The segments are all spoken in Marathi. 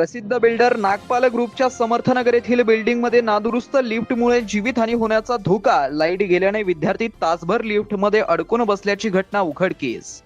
प्रसिद्ध बिल्डर नागपाल ग्रुपच्या समर्थनगर येथील बिल्डिंगमध्ये नादुरुस्त लिफ्टमुळे जीवितहानी होण्याचा धोका लाइट गेल्याने विद्यार्थी तासभर लिफ्टमध्ये अडकून बसल्याची घटना उघडकीस.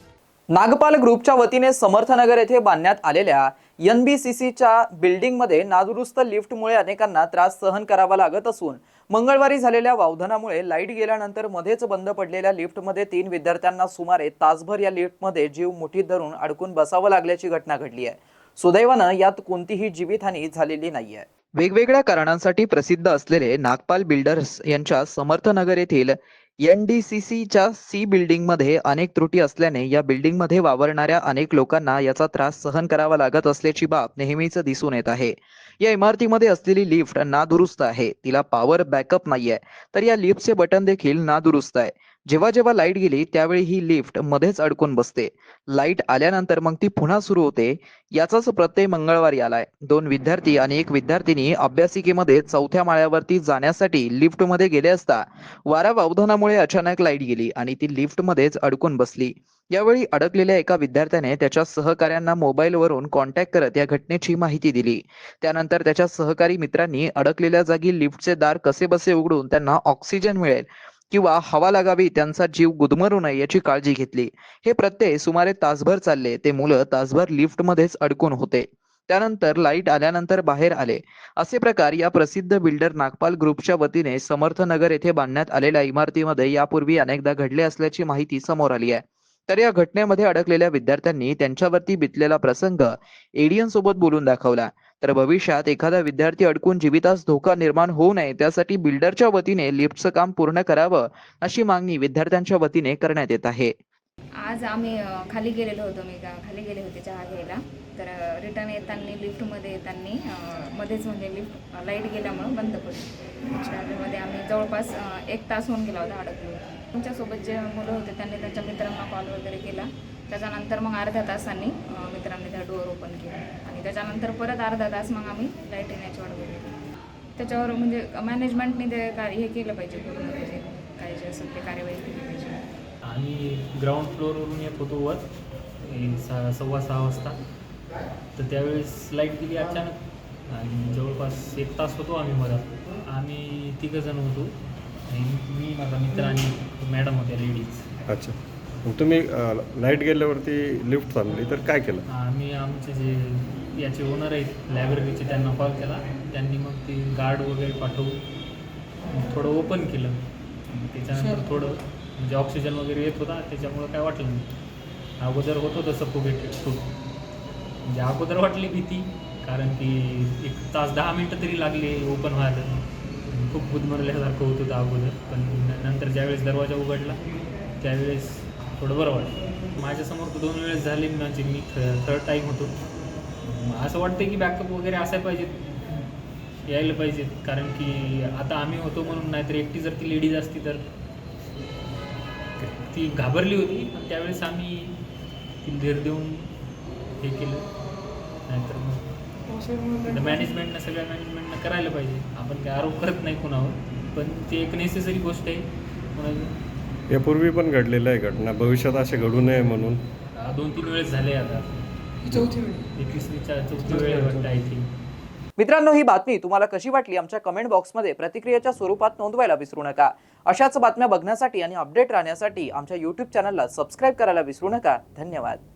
नागपाल ग्रुपच्या वतीने समर्थनगर येथे बांधण्यात आलेल्या एन बी सी सीच्या बिल्डिंगमध्ये नादुरुस्त लिफ्टमुळे अनेकांना त्रास सहन करावा लागत असून मंगळवारी झालेल्या वावधनामुळे लाइट गेल्यानंतर मध्येच बंद पडलेल्या लिफ्टमध्ये तीन विद्यार्थ्यांना सुमारे तासभर या लिफ्टमध्ये जीव मुठीत धरून अडकून बसावं लागल्याची घटना घडली आहे. सुदैवानं यात कोणतीही जीवितहानी झालेली नाहीये. वेगवेगळ्या कारणांसाठी प्रसिद्ध असलेले नागपाल बिल्डर्स यांच्या समर्थनगर येथील एन डी सी सीच्या सी बिल्डिंगमध्ये अनेक त्रुटी असल्याने या बिल्डिंगमध्ये वावरणाऱ्या अनेक लोकांना याचा त्रास सहन करावा लागत असल्याची बाब नेहमीच दिसून येत आहे. या इमारतीमध्ये असलेली लिफ्ट नादुरुस्त आहे. तिला पॉवर बॅकअप नाहीये. तर या लिफ्टचे बटन देखील नादुरुस्त आहे. जेव्हा जेव्हा लाइट गेली त्यावेळी ही लिफ्ट मध्येच अडकून बसते. लाइट आल्यानंतर मग ती पुन्हा सुरू होते. याचाच प्रत्यय मंगळवारी आलाय. दोन विद्यार्थी आणि एक विद्यार्थिनी अभ्यासिकेमध्ये चौथ्या माळ्यावरती जाण्यासाठी लिफ्टमध्ये गेले असता वारा वावधानामुळे अचानक लाइट गेली आणि ती लिफ्टमध्येच अडकून बसली. यावेळी अडकलेल्या एका विद्यार्थ्याने त्याच्या सहकाऱ्यांना मोबाईलवरून कॉन्टॅक्ट करत या घटनेची माहिती दिली. त्यानंतर त्याच्या सहकारी मित्रांनी अडकलेल्या जागी लिफ्टचे दार कसे बसे उघडून त्यांना ऑक्सिजन मिळेल. किंवा हवा लागावी त्यांचा जीव गुदमरू नये याची काळजी घेतली. हे प्रत्यय सुमारे तासभर चालले. ते मुलं तासभर लिफ्टमध्येच अडकून होते. त्यानंतर लाइट आल्यानंतर बाहेर आले. असे प्रकार या प्रसिद्ध बिल्डर नागपाल ग्रुपच्या वतीने समर्थनगर येथे बांधण्यात आलेल्या इमारतीमध्ये यापूर्वी अनेकदा घडले असल्याची माहिती समोर आली आहे. तर या घटनेमध्ये अडकलेल्या विद्यार्थ्यांनी त्यांच्यावरती बितलेला प्रसंग एडियन सोबत बोलून दाखवला. तर भविष्यात एखादा विद्यार्थी अडकून जीवितास धोका निर्माण होऊ नये त्यासाठी बिल्डरच्या वतीने लिफ्टचं काम पूर्ण करावं अशी मागणी विद्यार्थ्यांच्या वतीने करण्यात येत आहे. आज आम्ही खाली गेलेलो होतो मी खाली गेले होते चहा घ्यायला. तर रिटर्न येताना लिफ्टमध्ये येताना मध्येच म्हणजे लिफ्ट लाइट गेल्यामुळं बंद पडली. जवळपास एक तास होऊन गेला होता अडकलो. तुमच्यासोबत जे मुलं होते त्यांनी त्यांच्या मित्रांना कॉल वगैरे केला. त्याच्यानंतर मग अर्ध्या तासांनी मित्रांनी त्या डोअर ओपन केला. आणि त्याच्यानंतर परत अर्धा तास मग आम्ही लाइट येण्याची वाट बघितली त्याच्यावर म्हणजे मॅनेजमेंटने ते कार्य हे केलं पाहिजे पूर्ण म्हणजे काय जे असेल ते कार्यवाही केली पाहिजे. आम्ही ग्राउंड फ्लोअरवरून येत होतो वर सव्वा सहा वाजता. तर त्यावेळेस लाइट गेली अचानक. आणि जवळपास एक तास होतो आम्ही मधात आम्ही तिघंजण होतो आणि मी माझा मित्र आणि मॅडम होत्या लेडीज. अच्छा. मग तुम्ही लाइट गेल्यावरती लिफ्ट थांबली तर काय केलं? आम्ही आमचे जे याचे ओनर आहेत लायब्ररीचे त्यांना कॉल केला. त्यांनी मग ते गार्ड वगैरे पाठवून थोडं ओपन केलं. त्याच्यानंतर थोडं म्हणजे ऑक्सिजन वगैरे येत होता त्याच्यामुळं काय वाटलं नाही. अगोदर होत होतं सफोकेटेड खूप म्हणजे अगोदर वाटली भीती कारण की एक तास दहा मिनटं तरी लागले ओपन व्हायला. खूप गुदमरल्यासारखं होत होतं अगोदर. पण नंतर ज्यावेळेस दरवाजा उघडला त्यावेळेस थोडं बरं वाटलं. माझ्यासमोर तर दोन वेळेस झाले म्हणजे मी थर्ड टाईम होतो. असं वाटतं की बॅकअप वगैरे असायला पाहिजेत. यायला पाहिजेत. कारण की आता आम्ही होतो म्हणून नाहीतर एकटी जर ती लेडीज असती तर ती घाबरली होती. त्यावेळेस आम्ही ती धीर देऊन हे केलं. नाहीतर मग मॅनेजमेंटनं सगळ्या मॅनेजमेंटनं करायला पाहिजे. आपण काय आरोप करत नाही कुणावर पण ते एक नेसेसरी गोष्ट आहे. म्हणून यापूर्वी पण घडलेलं आहे घटना. भविष्यात असे घडू नये म्हणून. दोन तीन वेळेस झाले आता. चौथी वेळ. एकवीसवीच्या चौथी वेळ वाटतं आय थिंक मित्रांनो ही बातमी तुम्हाला कशी वाटली आमच्या कमेंट बॉक्समध्ये प्रतिक्रियेच्या स्वरूपात नोंदवायला विसरू नका. अशाच बातम्या बघण्यासाठी आणि अपडेट राहण्यासाठी आमच्या यूट्यूब चॅनलला सबस्क्राईब करायला विसरू नका. धन्यवाद.